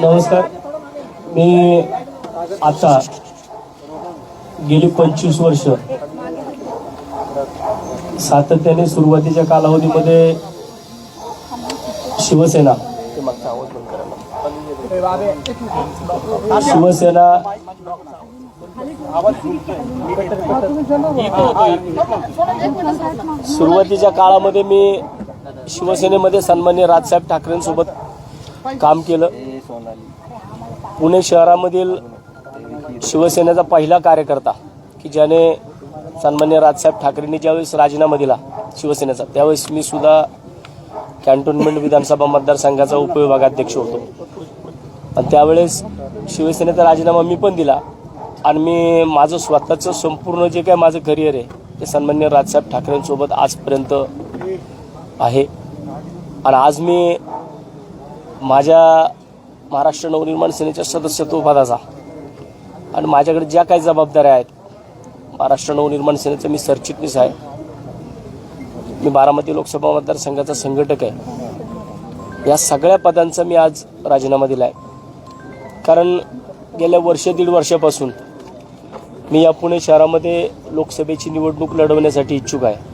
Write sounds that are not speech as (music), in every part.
नमस्कार. मी आता गेली पंचवीस वर्ष. सातत्याने सुरुवातीच्या कालावधीमध्ये शिवसेना शिवसेना सुरुवातीच्या काळामध्ये मी शिवसेनेमध्ये सन्मान्य राजसाहेब ठाकरेंसोबत काम केलं. पुणे शहरामधील शिवसेनेचा पहिला कार्यकर्ता की ज्याने सन्मान्य राजसाहेब ठाकरेंनी ज्यावेळेस राजीनामा दिला शिवसेनेचा त्यावेळेस मी सुद्धा कॅन्टोन्मेंट विधानसभा मतदारसंघाचा उपविभागाध्यक्ष होतो. आणि त्यावेळेस शिवसेनेचा राजीनामा मी पण दिला. आणि मी माझं स्वतःचं संपूर्ण जे काय माझं करिअर आहे ते सन्मान्य राजसाहेब ठाकरेंसोबत आजपर्यंत आहे. आणि आज मी माझ्या महाराष्ट्र नवनिर्माण सेनेच्या सदस्यत्व पदाचा आणि माझ्याकडे ज्या काही जबाबदाऱ्या आहेत महाराष्ट्र नवनिर्माण सेनेचं मी सरचिटणीस आहे. मी बारामती लोकसभा मतदारसंघाचा संघटक आहे. या सगळ्या पदांचा मी आज राजीनामा दिला आहे कारण गेल्या वर्ष दीड वर्षापासून मी या पुणे शहरामध्ये लोकसभेची निवडणूक लढवण्यासाठी इच्छुक आहे.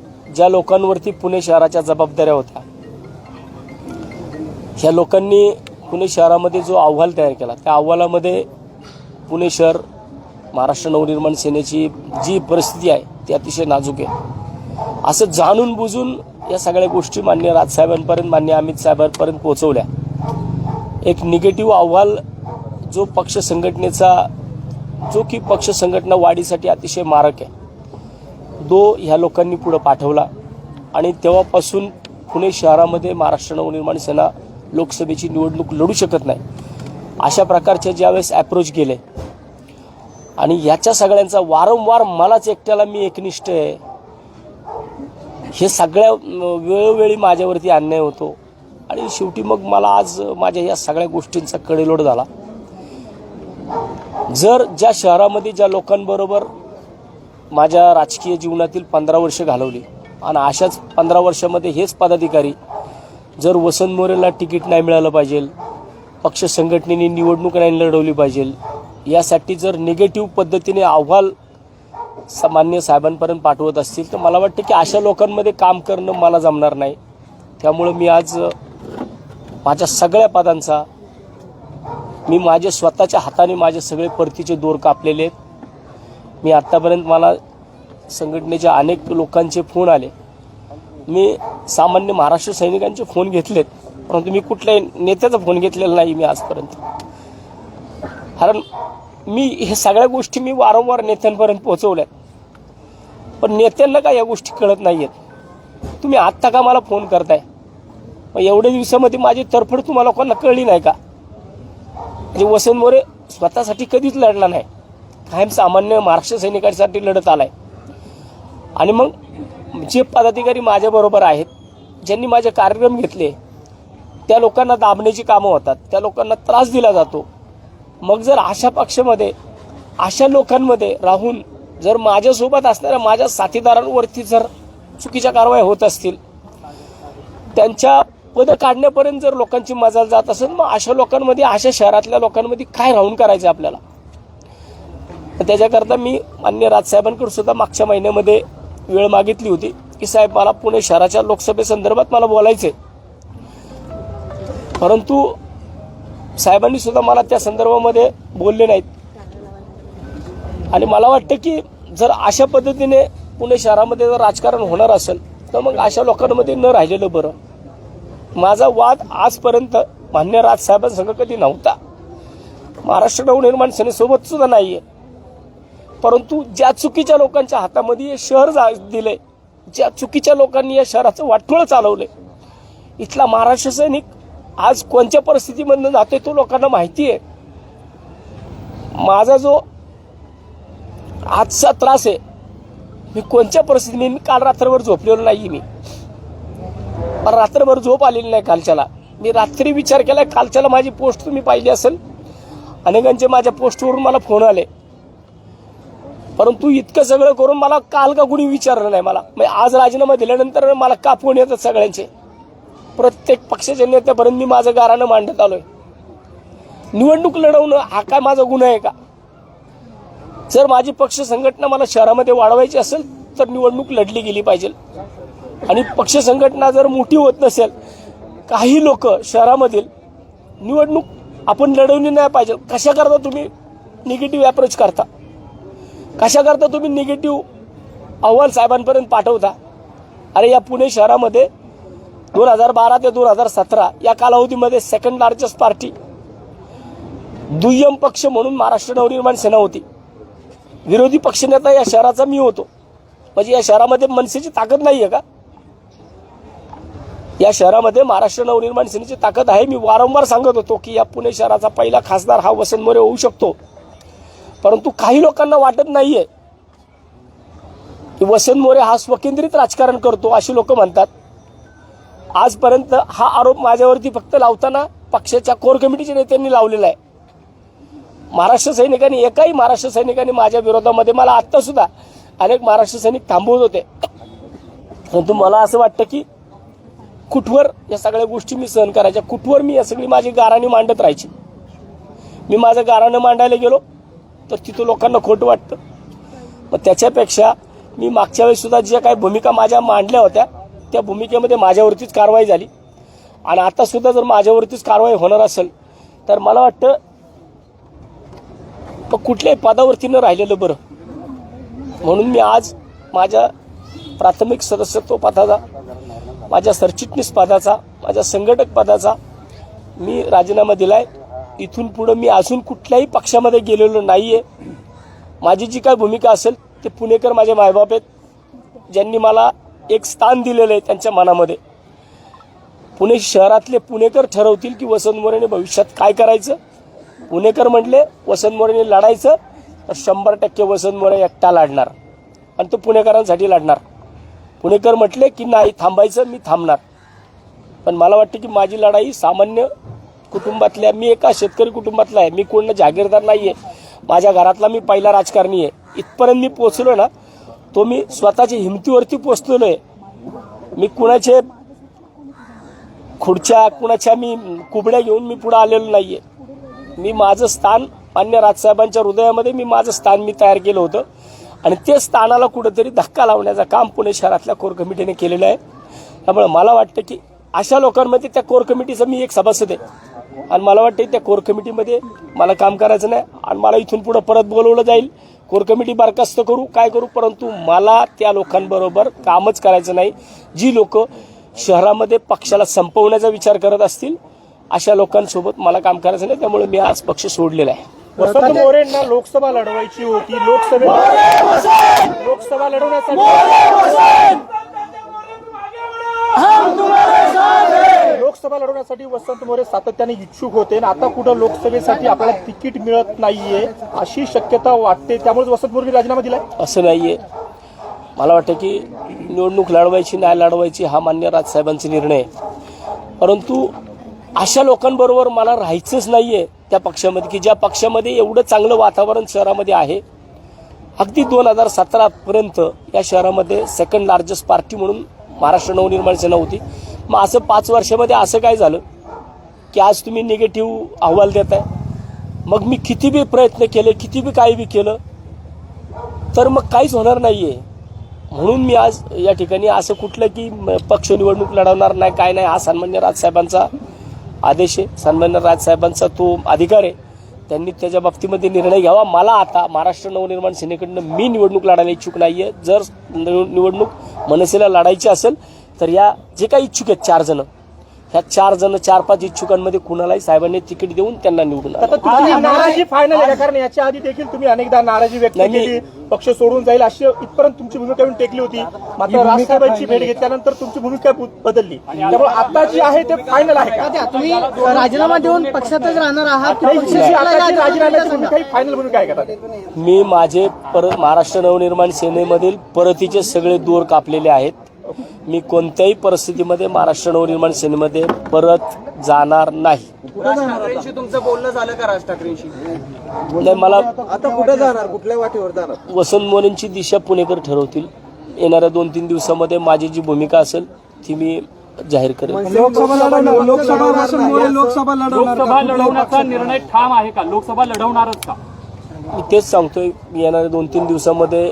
ज्या लोकांवरती पुणे शहराच्या जबाबदाऱ्या होत्या ह्या लोकांनी पुणे शहरामध्ये जो अहवाल तयार केला त्या अहवालामध्ये पुणे शहर महाराष्ट्र नवनिर्माण सेनेची जी परिस्थिती आहे ती अतिशय नाजूक आहे. असं जाणून बुजून या सगळ्या गोष्टी मान्य राजसाहेबांपर्यंत मान्य अमित साहेबांपर्यंत पोहोचवल्या. एक निगेटिव्ह अहवाल जो पक्ष संघटनेचा जो की पक्ष संघटना वाढीसाठी अतिशय मारक आहे. दो ह्या लोकांनी पुढं पाठवला. आणि तेव्हापासून पुणे शहरामध्ये महाराष्ट्र नवनिर्माण सेना लोकसभेची निवडणूक लढू शकत नाही. अशा प्रकारच्या ज्यावेळेस अप्रोच गेले आणि याच्या सगळ्यांचा वारंवार मलाच एकट्याला मी एकनिष्ठ आहे हे सगळ्या वेळोवेळी माझ्यावरती अन्याय होतो. आणि शेवटी मग मला आज माझ्या या सगळ्या गोष्टींचा कडेलोट झाला. जर ज्या शहरामध्ये ज्या लोकांबरोबर माझ्या राजकीय जीवनातील पंधरा वर्ष घालवली. आणि अशाच पंधरा वर्षामध्ये हेच पदाधिकारी जर वसंत मोरेला तिकीट नाही मिळालं पाहिजे पक्ष संघटनेने निवडणूक नाही लढवली पाहिजे यासाठी जर निगेटिव्ह पद्धतीने अहवाल सामान्य साहेबांपर्यंत पाठवत असतील तर मला वाटतं की अशा लोकांमध्ये काम करणं मला जमणार नाही. त्यामुळं मी आज माझ्या सगळ्या पदांचा मी माझे स्वतःच्या हाताने माझे सगळे परतीचे दोर कापलेले आहेत. मी आत्तापर्यंत मला संघटनेच्या अनेक लोकांचे फोन आले. मी सामान्य महाराष्ट्र सैनिकांचे फोन घेतलेत परंतु मी कुठल्याही नेत्याचा फोन घेतलेला नाही मी आजपर्यंत. कारण मी हे सगळ्या गोष्टी मी वारंवार नेत्यांपर्यंत पोहोचवल्यात. पण नेत्यांना काय या गोष्टी कळत नाही आहेत तुम्ही आत्ता का मला फोन करताय? मग एवढ्या दिवसामध्ये माझी तरफड तुम्हाला लोकांना कळली नाही का? म्हणजे वसंत मोरे स्वतःसाठी कधीच लढला नाही. कायम सामान्य महाराष्ट्र सैनिकांसाठी लढत आलाय. आणि मग जे पदाधिकारी माझ्याबरोबर आहेत ज्यांनी माझे कार्यक्रम घेतले त्या लोकांना दाबण्याची कामं होतात त्या लोकांना त्रास दिला जातो. मग जर अशा पक्षामध्ये अशा लोकांमध्ये राहून जर माझ्यासोबत असणाऱ्या माझ्या साथीदारांवरती जर चुकीच्या कारवाई होत असतील त्यांच्या पदं काढण्यापर्यंत जर लोकांची मजाल जात असेल मग अशा लोकांमध्ये अशा शहरातल्या लोकांमध्ये काय राहून करायचं आपल्याला? तर त्याच्याकरता मी मान्य राजसाहेबांकडून सुद्धा मागच्या महिन्यामध्ये वेळ मागितली होती की साहेब मला पुणे शहराच्या लोकसभेसंदर्भात मला बोलायचं आहे परंतु साहेबांनी सुद्धा मला त्या संदर्भामध्ये बोलले नाहीत. आणि मला वाटतं की जर अशा पद्धतीने पुणे शहरामध्ये जर राजकारण होणार असेल तर मग अशा लोकांमध्ये न राहिलेलं बरं. माझा वाद आजपर्यंत मान्य राजसाहेबांसंग कधी नव्हता. महाराष्ट्र नवनिर्माण सेनेसोबत सुद्धा नाही आहे परंतु ज्या चुकीच्या लोकांच्या हातामध्ये हे शहर जा दिले ज्या चुकीच्या लोकांनी या शहराचं वाटोळं चालवलंय इथला महाराष्ट्र सैनिक आज कोणत्या परिस्थितीमधनं जातोय तो लोकांना माहिती आहे. माझा जो आजचा त्रास आहे मी कोणत्या परिस्थितीने मी काल रात्रभर झोपलेलो नाही मी. रात्रभर झोप आलेली नाही कालच्याला. मी रात्री विचार केला कालच्याला माझी पोस्ट तुम्ही पाहिली असेल. अनेकांचे माझ्या पोस्टवरून मला फोन आले. परंतु इतकं सगळं करून मला काल का कुणी विचारलं नाही मला. म्हणजे आज राजीनामा दिल्यानंतर मला का फोन येतात सगळ्यांचे. प्रत्येक पक्षाच्या नेत्यापर्यंत मी माझं गारानं मांडत आलोय. निवडणूक लढवणं हा काय माझा गुन्हा आहे का? जर माझी पक्ष संघटना मला शहरामध्ये वाढवायची असेल तर निवडणूक लढली गेली पाहिजे. आणि पक्ष संघटना जर मोठी होत नसेल काही लोक शहरामधील निवडणूक आपण लढवली नाही पाहिजे. कशा करता तुम्ही निगेटिव्ह अप्रोच करता? कशाकरता तुम्ही निगेटिव्ह अहवाल साहेबांपर्यंत पाठवता? अरे या पुणे शहरामध्ये दोन हजार बारा ते दोन हजार सतरा या कालावधीमध्ये सेकंड लार्जेस्ट पार्टी दुय्यम पक्ष म्हणून महाराष्ट्र नवनिर्माण सेना होती. विरोधी पक्षनेता या शहराचा मी होतो. म्हणजे या शहरामध्ये मनसेची ताकद नाही आहे का? या शहरामध्ये महाराष्ट्र नवनिर्माण सेनेची ताकद आहे. मी वारंवार सांगत होतो की या पुणे शहराचा पहिला खासदार हा वसंत मोरे होऊ शकतो. परंतु काही लोकांना वाटत नाहीये. की वसंत मोरे हा स्वकेंद्रित राजकारण करतो अशी लोक म्हणतात. आजपर्यंत हा आरोप माझ्यावरती फक्त लावताना पक्षाच्या कोर कमिटीच्या नेत्यांनी लावलेला आहे. महाराष्ट्र सैनिकांनी एकाही महाराष्ट्र सैनिकांनी माझ्या विरोधामध्ये मला आत्तासुद्धा अनेक महाराष्ट्र सैनिक थांबवत होते. परंतु मला असं वाटतं की कुठवर या सगळ्या गोष्टी मी सहन करायच्या कुठवर मी या सगळी माझी गाराणी मांडत राहायची? मी माझं गाराणं मांडायला गेलो तर तिथं लोकांना खोटं वाटतं. मग त्याच्यापेक्षा मी मागच्या वेळीसुद्धा ज्या काही भूमिका माझ्या मांडल्या होत्या त्या भूमिकेमध्ये माझ्यावरतीच कारवाई झाली. आणि आतासुद्धा जर माझ्यावरतीच कारवाई होणार असेल तर मला वाटतं कुठल्याही पदावरती न राहिलेलं बरं. म्हणून मी आज माझ्या प्राथमिक सदस्यत्व पदाचा माझ्या सरचिटणीस पदाचा माझ्या संघटक पदाचा मी राजीनामा दिलाय. इथून पुढं मी अजून कुठल्याही पक्षामध्ये गेलेलो नाही आहे माझी जी काय भूमिका असेल ते पुणेकर माझे मायबाप आहेत. ज्यांनी मला एक स्थान दिलेलं आहे त्यांच्या मनामध्ये. पुणे शहरातले पुणेकर ठरवतील की वसंत मोरेने भविष्यात काय करायचं? पुणेकर म्हटले वसंत मोरेने लढायचं तर शंभर टक्के वसंत मोरे एकटा लढणार. आणि तो पुणेकरांसाठी लढणार. पुणेकर म्हटले की नाही थांबायचं मी थांबणार. पण मला वाटतं की माझी लढाई सामान्य कुटुंबातल्या मी एका शेतकरी कुटुंबातला आहे. मी कोण जागीरदार नाही आहे माझ्या घरातला मी पहिला राजकारणी आहे. इथपर्यंत मी पोचलो ना तो मी स्वतःच्या हिमतीवरती पोचलेलो आहे मी कुणाचे खुर्च्या कुणाच्या मी कुबड्या घेऊन मी पुढे आलेलो नाहीये. मी माझं स्थान मान्य राजसाहेबांच्या हृदयामध्ये मी माझं स्थान मी तयार केलं होतं. आणि ते स्थानाला कुठंतरी धक्का लावण्याचं काम पुणे शहरातल्या कोर कमिटीने केलेलं आहे. त्यामुळे मला वाटतं की अशा लोकांमध्ये त्या कोर कमिटीचा मी एक सभासद आहे. आणि मला वाटतं त्या कोर कमिटीमध्ये मला काम करायचं नाही. आणि मला इथून पुढं परत बोलवलं जाईल. कोर कमिटी बरखास्त करू काय करू परंतु मला त्या लोकांबरोबर कामच करायचं नाही. जी लोक शहरामध्ये पक्षाला संपवण्याचा विचार करत असतील अशा लोकांसोबत मला काम करायचं नाही. त्यामुळे मी आज पक्ष सोडलेला आहे. वसंत मोरेंना लोकसभा लढवायची होती. लोकसभेत लोकसभा लढवण्यासाठी लोकसभा लढवण्यासाठी वसंत मोरे सातत्याने इच्छुक होते आणि आता कुठं लोकसभेसाठी आपल्याला तिकीट मिळत नाहीये अशी शक्यता वाटते. त्यामुळे वसंत मोरे राजीनामा दिलाय? असं नाहीये. मला वाटतं की निवडणूक लढवायची नाही लढवायची हा मान्य राजसाहेबांचा निर्णय. परंतु अशा लोकांबरोबर मला राहायचंच नाहीये त्या पक्षामध्ये की ज्या पक्षामध्ये एवढं चांगलं वातावरण शहरामध्ये आहे. अगदी दोन हजार सतरापर्यंत या शहरामध्ये सेकंड लार्जेस्ट पार्टी म्हणून महाराष्ट्र नवनिर्माण सेना होती. मग असं पाच वर्षामध्ये असं काय झालं की आज तुम्ही निगेटिव्ह अहवाल देताय? मग मी किती बी प्रयत्न केले किती बी काही बी केलं तर मग काहीच होणार नाही आहे म्हणून मी आज या ठिकाणी असं कुठलं की म- पक्ष निवडणूक लढवणार नाही काय नाही हा सन्मान्य राजसाहेबांचा आदेश आहे. सन्मान्य राजसाहेबांचा तो अधिकार आहे. त्यांनी त्याच्या बाबतीमध्ये निर्णय घ्यावा. मला आता महाराष्ट्र नवनिर्माण सेनेकडनं मी निवडणूक लढायला इच्छुक नाही आहे जर निवडणूक मनसेला लढायची असेल तर या जे काही इच्छुक आहेत चार जण ह्या चार जण चार पाच इच्छुकांमध्ये कुणालाही साहेबांनी तिकीट देऊन त्यांना निवडून. आता तुमची नाराजी फायनल आहे का? कारण याच्या आधी देखील तुम्ही अनेकदा नाराजी व्यक्त नाही, मी- केली पक्ष सोडून जाईल अशी इथपर्यंत तुमची भूमिका येऊन टेकली होती मात्र राजसाहेबांची भेट घेतल्यानंतर तुमची भूमिका बु- बदलली त्यामुळे आता जी आहे ते फायनल आहे का तुम्ही राजीनामा देऊन पक्षातच राहणार आहात की नाही, पक्ष तुमची सोडला आताची याचं राजीनाम्याची. भूमिका ही फायनल भूमिका आहे का? मी माझे परत महाराष्ट्र नवनिर्माण सेनेमधील परतीचे सगळे दूर कापलेले आहेत मी कोणत्याही परिस्थितीमध्ये महाराष्ट्र नवनिर्माण सेनेमध्ये परत जाणार नाही. ठाकरेंशी तुमचं बोलणं झालं का राज ठाकरेंशी? नाही मला आता कुठे जाणार? कुठल्या वाटेवर जाणार? वसंत मोरेंची दिशा पुणेकर ठरवतील. येणाऱ्या दोन तीन दिवसामध्ये माझी जी भूमिका असेल ती मी जाहीर करेन. लोकसभा लढवणार लोकसभा वसंत मोरे लोकसभा लढवणार लोकसभा लढवण्याचा निर्णय ठाम आहे का? लोकसभा लढवणारच का? मी तेच सांगतोय येणाऱ्या दोन तीन दिवसामध्ये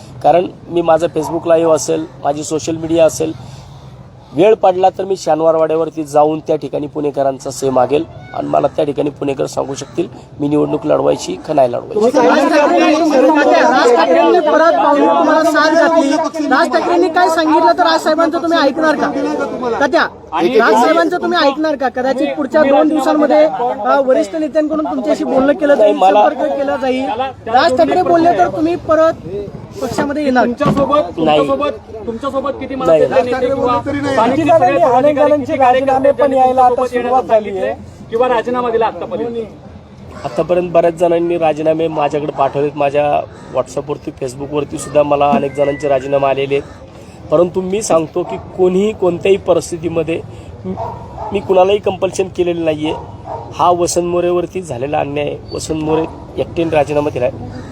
कारण मी माझं फेसबुक लाईव्ह असेल माझी सोशल मीडिया असेल वेळ पडला तर मी शनिवारवाड्यावरती जाऊन त्या ठिकाणी पुणेकरांचा से मागेल. आणि मला त्या ठिकाणी पुणेकर सांगू शकतील मी निवडणूक लढवायची का नाही लढवायची. राज काय सांगितलं तर राज साहेबांचं तुम्ही ऐकणार का? राज साहेबांचं तुम्ही ऐकणार का? कदाचित पुढच्या दोन दिवसांमध्ये वरिष्ठ नेत्यांकडून तुमच्याशी बोलणं केलं जाईल संपर्क केला जाईल. राज ठाकरे बोलले तर तुम्ही परत पक्षामध्ये येणार. तुमच्यासोबत. तुमच्यासोबत तुमच्यासोबत किती किती कार्यकर्ते पण यायला आता सुरुवात झाली आहे. किंवा राजीनामा दिला आतापर्यंत. आतापर्यंत बऱ्याच जणांनी राजीनामे माझ्याकडे पाठवलेत. माझ्या व्हॉट्सअपवरती फेसबुकवरती सुद्धा मला अनेक जणांचे राजीनामे आलेले आहेत. परंतु मी सांगतो की कोणीही कोणत्याही परिस्थितीमध्ये मी- मी कुणालाही कंपल्शन केलेलं नाही आहे हा वसंत मोरेवरती झालेला अन्याय. आहे. वसंत मोरे एकट्याने राजीनामा दिला आहे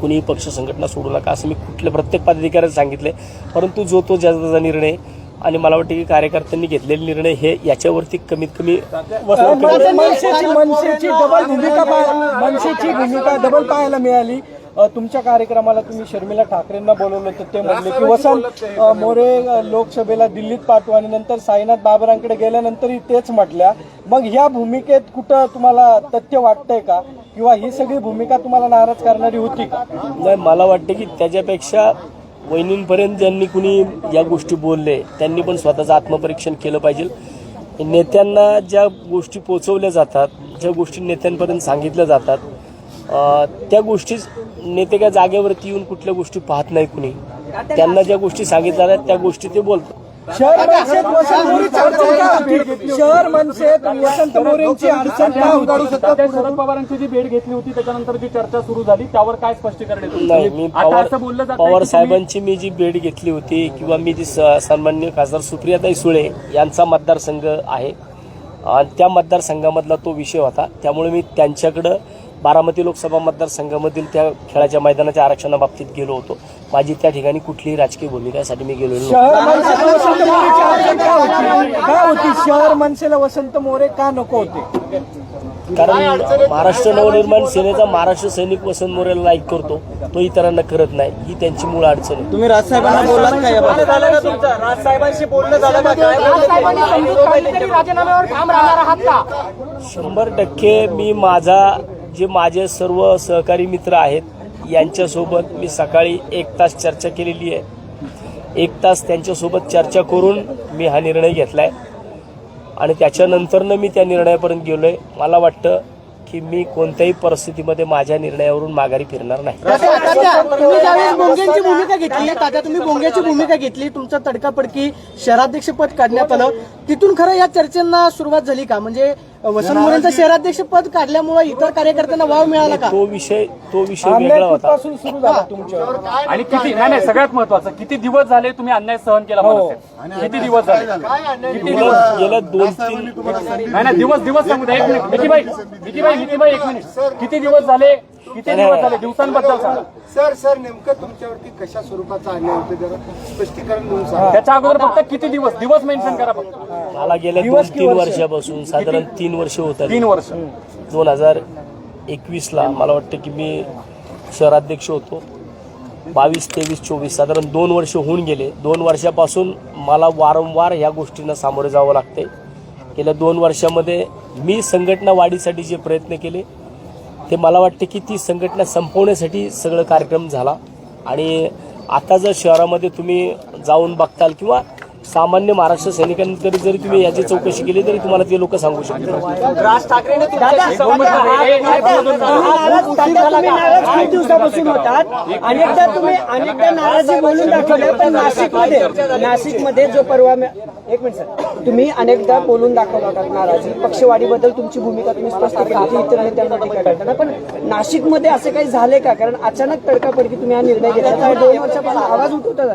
कुणीही पक्ष संघटना सोडू नका असं मी कुठल्या प्रत्येक पदाधिकाऱ्याला सांगितले परंतु जो तो ज्याचा त्याचा निर्णय आणि मला वाटतं की कार्यकर्त्यांनी घेतलेले निर्णय हे याच्यावरती कमीत कमी मनसेची मनसेची डबल भूमिका पाहा- मनसेची भूमिका डबल पाहायला मिळाली. तुमच्या कार्यक्रमाला तुम्ही शर्मिला ठाकरेंना बोलवलं होतं ते म्हणले की वसंत मोरे लोकसभेला दिल्लीत पाठवू आणि नंतर साईनाथ बाबरांकडे गेल्यानंतरही तेच म्हटल्या. मग ह्या भूमिकेत कुठं तुम्हाला तथ्य वाटतंय का? किंवा ही सगळी भूमिका तुम्हाला नाराज करणारी होती का? नाही मला वाटतं की त्याच्यापेक्षा वहिनींपर्यंत ज्यांनी कुणी या गोष्टी बोलले त्यांनी पण स्वतःचं आत्मपरीक्षण केलं पाहिजे. नेत्यांना ज्या गोष्टी पोचवल्या जातात ज्या गोष्टी नेत्यांपर्यंत सांगितल्या जातात त्या गोष्टी नेते काय जागेवरती येऊन कुठल्या गोष्टी पाहत नाही कुणी. त्यांना ज्या गोष्टी सांगितल्या त्या गोष्टी ते बोलतात. शहर मनसेत वसंत मोरेची अडचण का? होती शहर मनसेत वसंत मोरेंची अडचण का होती? सध्या शरद पवारांची जी भेट घेतली होती त्याच्यानंतर जी चर्चा सुरू झाली त्यावर काय स्पष्टीकरण? नाही मी आता पवार असं बोललं जात पवार साहेबांची मी जी भेट घेतली होती किंवा मी जी स- सन्माननीय खासदार सुप्रियाताई सुळे यांचा मतदारसंघ आहे. आणि त्या मतदारसंघामधला तो विषय होता. त्यामुळे मी त्यांच्याकडं बारामती लोकसभा मतदारसंघामधील त्या खेळाच्या मैदानाच्या आरक्षणाबाबतीत गेलो होतो. माझी त्या ठिकाणी कुठलीही राजकीय भूमिकासाठी मी गेलो नव्हतो. शहर मनसेला वसंत मोरे का नको होते? कारण महाराष्ट्र नवनिर्माण सेनेचा महाराष्ट्र सैनिक वसंत मोरेला लाईक करतो. तो इतरांना करत नाही. ही त्यांची मूळ अडचण आहे. तुम्ही राजसाहेबांना बोललात का याबाबत झालं का तुमचं? राजसाहेबांशी बोलणं झालं शंभर टक्के मी माझा जे माझे सर्व सहकारी मित्र आहेत यांच्यासोबत मी सकाळी एक तास चर्चा केलेली आहे. एक तास त्यांच्यासोबत चर्चा करून मी हा निर्णय घेतला आहे आणि त्याच्यानंतरनं मी त्या निर्णयापर्यंत गेलो आहे मला वाटतं की मी कोणत्याही परिस्थितीमध्ये माझ्या निर्णयावरून माघारी फिरणार नाही. तुम्ही भूमिका घेतली तुम्ही भूमिका घेतली तुमचं तडकापडकी शहराध्यक्षपद काढण्यात आलं. तिथून खरं या चर्चेंना सुरुवात झाली का? म्हणजे वसंत मोरेंचं शहराध्यक्षपद काढल्यामुळे इतर कार्यकर्त्यांना वाव मिळाला का? तो विषय तो विषय वेगळा होता. सुरू झाला तुमच्यावर. आणि किती नाही नाही सगळ्यात महत्वाचं किती दिवस झाले तुम्ही अन्याय सहन केला मनसेत? किती दिवस झाले? किती दिवस? गेल्या गेल्या दोन तीन नाही नाही दिवस दिवस सांगू द्या एक मिनिट. मिकीबाई मिकीबाई मिकीबाई एक मिनिट. किती दिवस झाले किती दिवस झाले? दिवसांबद्दल सांगा. सर सर नेमकं तुमच्यावरती कशा स्वरूपाचा अन्याय होतो जरा स्पष्टीकरण देऊन सांगा. त्याच्या अगोदर फक्त किती दिवस? दिवस मेन्शन करा फक्त. मला गेल्या दोन तीन वर्षापासून साधारण तीन वर्ष होत तीन वर्ष. दोन हजार एकवीसला मला वाटतं की मी शहराध्यक्ष होतो. बावीस तेवीस चोवीस साधारण दोन वर्ष होऊन गेले. दोन वर्षापासून मला वारंवार ह्या गोष्टींना सामोरे जावं लागते गेल्या दोन वर्षामध्ये मी संघटना वाढीसाठी जे प्रयत्न केले ते मला वाटते की ती संघटना संपवण्यासाठी सगळं कार्यक्रम झाला. आणि आता जर शहरामध्ये तुम्ही जाऊन बघताल किंवा सामान्य महाराष्ट्र सैनिकांनी तरी जरी तुम्ही याची चौकशी केली तरी तुम्हाला ते लोक सांगू शकतात. राज ठाकरेने खूप दिवसापासून होतात. अनेकदा तुम्ही अनेकदा नाराजी बोलून दाखवल्या पण नाशिकमध्ये नाशिकमध्ये जो परवा एक मिनिट सर. तुम्ही अनेकदा बोलून दाखवला होता नाराजी. पक्षवाढीबद्दल तुमची भूमिका तुम्ही स्पष्ट केली इतर नेत्यांना टीका करताना. पण नाशिकमध्ये असं काही झालंय का? कारण अचानक तडकाफडकी तुम्ही हा निर्णय घेतला. दोन वर्षापासून आवाज उठवता.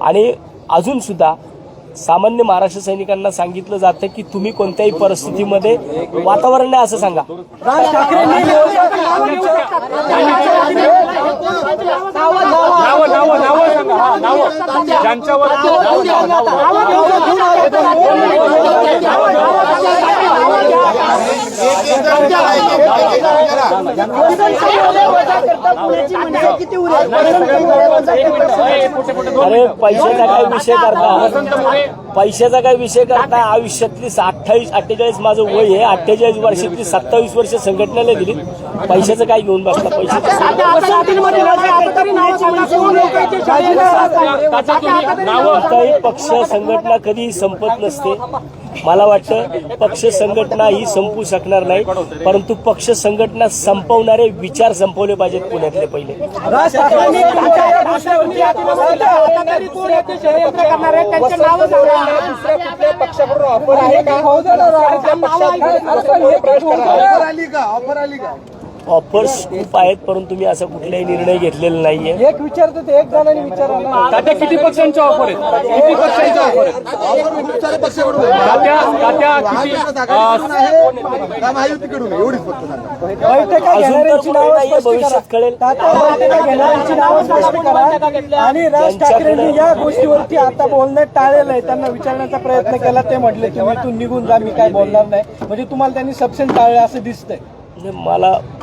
आणि अजून सुद्धा सामान्य महाराष्ट्र सैनिकांना सांगितलं जातं की तुम्ही कोणत्याही परिस्थितीमध्ये वातावरण नाही असं सांगा. ज्यांच्यावर अरे पैशाचा काय विषय करता? पैशाचा काय विषय करता आयुष्यातली अठ्ठावीस अठ्ठेचाळीस माझं वय आहे. अठ्ठेचाळीस वर्षातली सत्तावीस वर्ष संघटनेला दिली पैशाचं काय घेऊन बसला? पैशाचं पक्ष संघटना कधी संपत नसते. मला वाटतं पक्ष संघटना ही संपू शकणार नाही परंतु पक्ष संघटना संपवणारे विचार संपवले पाहिजेत पुण्यातले पहिले. राज ठाकरेंनी तुमच्या या गोष्टीवरती दुसऱ्या कुठल्या पक्षाकडून ऑफर आहे का? ऑफर आली का ऑफर आली का ऑफर्स खूप आहेत परंतु मी असा कुठलाही निर्णय घेतलेला नाहीये. एक विचारतो ते एक जणांनी विचारायला तात्या किती पक्षांच्या ऑफर आहेत? किती पक्षांच्या ऑफर आहेत. तात्या तात्या किती? महाविकास अं, आघाडीकडून आहे का महायुतीकडून आहे? एवढीच फक्त सांगा बैठका अजून तर घेणाऱ्यांची कुठे नावं नाहीये, स्पष्ट भविष्यात करा. कळेल. तात्या, बैठका घेणाऱ्यांची नावं स्पष्ट करा. आणि राज ठाकरेंनी या गोष्टीवरती आता बोलणं टाळलेलं आहे. त्यांना विचारण्याचा प्रयत्न केला ते म्हटले तुम्ही इथून निघून जा मी काय बोलणार नाही. म्हणजे तुम्हाला त्यांनी सबसेंट टाळलं असं दिसतंय. म्हणजे मला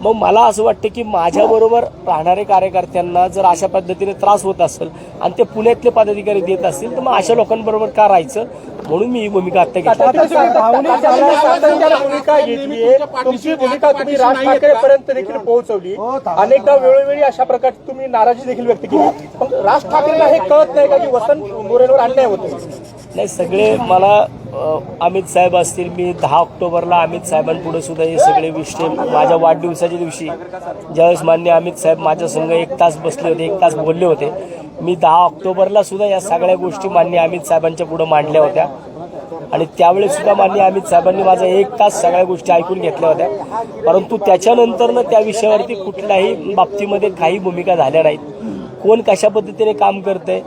मग मला असं वाटतं की माझ्याबरोबर राहणारे कार्यकर्त्यांना जर अशा पद्धतीने त्रास होत असेल आणि ते पुण्यातले पदाधिकारी देत असतील तर मग अशा लोकांबरोबर का राहायचं? म्हणून मी ही भूमिका आता घेतली? पोहोचवली. अनेकदा वेळोवेळी अशा प्रकारची तुम्ही नाराजी देखील व्यक्त केली. पण राज ठाकरेंना हे कळत नाही का की वसंत मोरेंवर अन्याय होतो नाही सगळे मला अमित साहेब असतील मी दहा ऑक्टोबरला अमित साहेबांपुढे सुद्धा हे सगळे विषय माझ्या वाढदिवसाच्या दिवशी ज्यावेळेस मान्य अमित साहेब माझ्या संघ एक तास बसले होते एक तास बोलले होते मी दहा ऑक्टोबरला सुद्धा या सगळ्या गोष्टी मान्य अमित साहेबांच्या पुढे मांडल्या होत्या. आणि त्यावेळेस सुद्धा मान्य अमित साहेबांनी माझा एक तास सगळ्या गोष्टी ऐकून घेतल्या होत्या. परंतु त्याच्यानंतरनं त्या विषयावरती कुठल्याही बाबतीमध्ये काही भूमिका झाल्या नाहीत. कोण कशा पद्धतीने काम करतंय?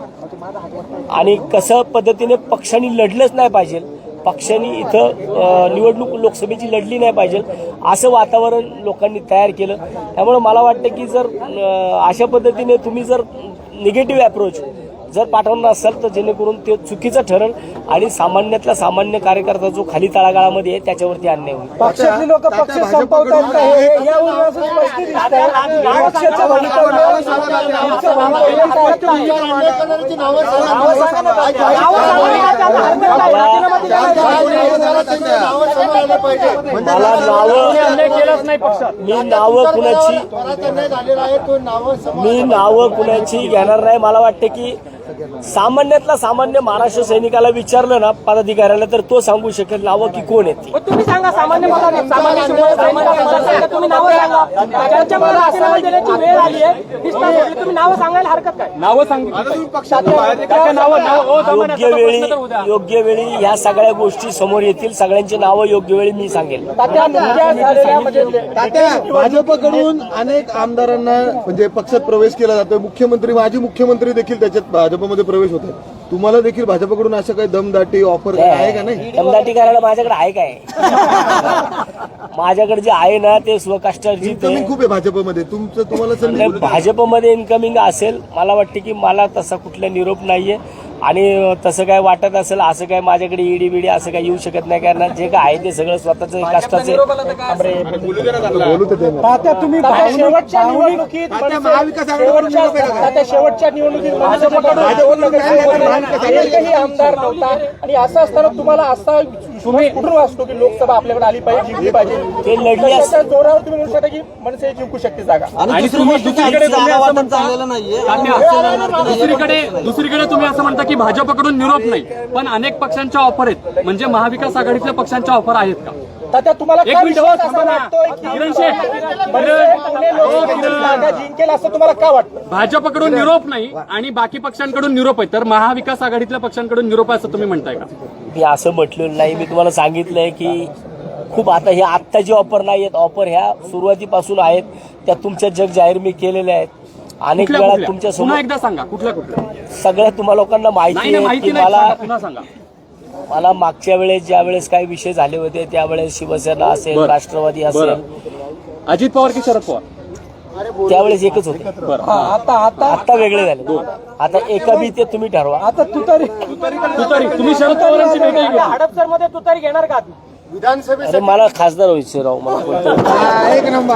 आणि कसं पद्धतीने पक्षांनी लढलंच नाही पाहिजे. पक्षांनी इथं निवडणूक लोकसभेची लढली नाही पाहिजे. असं वातावरण लोकांनी तयार केलं. त्यामुळे मला वाटतं की जर अशा पद्धतीने तुम्ही जर निगेटिव्ह अप्रोच जर पाठवणार असाल तर जेणेकरून ते चुकीचं ठरेल आणि सामान्यातला सामान्य कार्यकर्ता जो खाली तळागाळामध्ये आहे त्याच्यावरती अन्याय होईल पक्षातली लोक पक्ष संपवतात का हे यावरून असं स्पष्ट पक्षाचं? मला नावं मी नावं कुणाची मी नावं कुणाची घेणार नाही मला वाटतं की सामान्यातला सामान्य महाराष्ट्र सैनिकाला विचारलं ना पदाधिकाऱ्याला तर तो सांगू शकेल नावं की कोण आहेत तुम्ही सांगा सामान्य मला सामान्य शिवाय सैनिकांना सांगा, तुम्ही नावं सांगा. त्यांच्या मला राजीनामा देण्याची वेळ आली आहे निष्ठा सोडली, तुम्ही नावं सांगायला हरकत काय? नावं सांगितली. त्याच्या नावं नावं दमान योग्य वेळी. योग्य वेळी ह्या सगळ्या गोष्टी समोर येतील. सगळ्यांची नावं योग्य वेळी मी सांगेल. भाजपकडून अनेक आमदारांना म्हणजे पक्षात प्रवेश केला जातोय. मुख्यमंत्री माजी मुख्यमंत्री देखील त्याच्यात भाजपमध्ये प्रवेश होत आहे. तुम्हाला देखील भाजपकडून असं काही दमदाटी ऑफर आहे का नाही? दमदाटी करायला माझ्याकडे आहे काय? (laughs) माझ्याकडे जे आहे ना ते स्वकष्टार्जित आहे. इन्कमिंग खूप आहे भाजपमध्ये. तुमचं तुम्हाला संधी नाही, भाजपमध्ये इन्कमिंग असेल मला वाटतं की मला तसा कुठला निरोप नाहीये. आणि तसं काय वाटत असेल असं काय माझ्याकडे ईडी बिडी असं काय येऊ शकत नाही कारण जे काय आहे ते सगळं स्वतःच कष्टाचे शेवटच्या निवडणुकीत आमदार नव्हता. आणि असं असताना तुम्हाला असा विश्वास कुठून वाचतो की लोकसभा आपल्याकडे आली पाहिजे जिंकली पाहिजे? ते लढली तर असती. त्याच्या जोरावर तुम्ही म्हणू शकता की मनसे जिंकू शकते जागा. आणि तुम्ही दुसरीकडे तुम्ही असं म्हणता तात्या, दुसरीकडे दुसरीकडे तुम्ही असं म्हणता की भाजपकडून निरोप नाही. पण अनेक पक्षांच्या ऑफर आहेत. म्हणजे महाविकास आघाडीतल्या पक्षांच्या ऑफर आहेत का? तात्या तुम्हाला एक काय मिनिट, विश्वास हो, असा थांबा ना. वाटतोय की किरण शेठ. मनसे पुणे लोकसभेची किरण. जागा जिंकेल असं तुम्हाला का वाटतं? भाजपकडून निरोप नाही आणि बाकी पक्षांकडून निरोप आहे. तर महाविकास आघाडीतल्या पक्षांकडून निरोप आहे असं तुम्ही म्हणताय का? मी असं म्हटलेलं नाही. मी तुम्हाला सांगितलंय की खूप आता हे आत्ताची ऑफर नाही आहेत ऑफर ह्या सुरुवातीपासून आहेत. त्या तुमच्या जग जाहीर मी केलेल्या आहेत. अनेक कुठल्या वेळा कुठल्या? तुमच्या पुन्हा समोर एकदा सांगा कुठल्या कुठल्या? सगळ्या तुम्हा लोकांना नाही माहिती नाही आहे माहिती की नाही मला सांगा, पुन्हा सांगा. मला मागच्या वेळेस ज्या वेळेस काही विषय झाले होते त्यावेळेस शिवसेना असेल बरं. राष्ट्रवादी असेल. अजित पवार की शरद पवार? त्यावेळेस एकच होते. बरं. हा, आता आता आता वेगळे झाले. आता एका बी ते तुम्ही ठरवा. आता तू तरी तुतारी. तुम्ही शरद पवारांची घेतली हडपसरमध्ये तुतारी घेणार का विधानसभेत अरे मला खासदार व्हायचं राव मला कोणतं एक नंबर.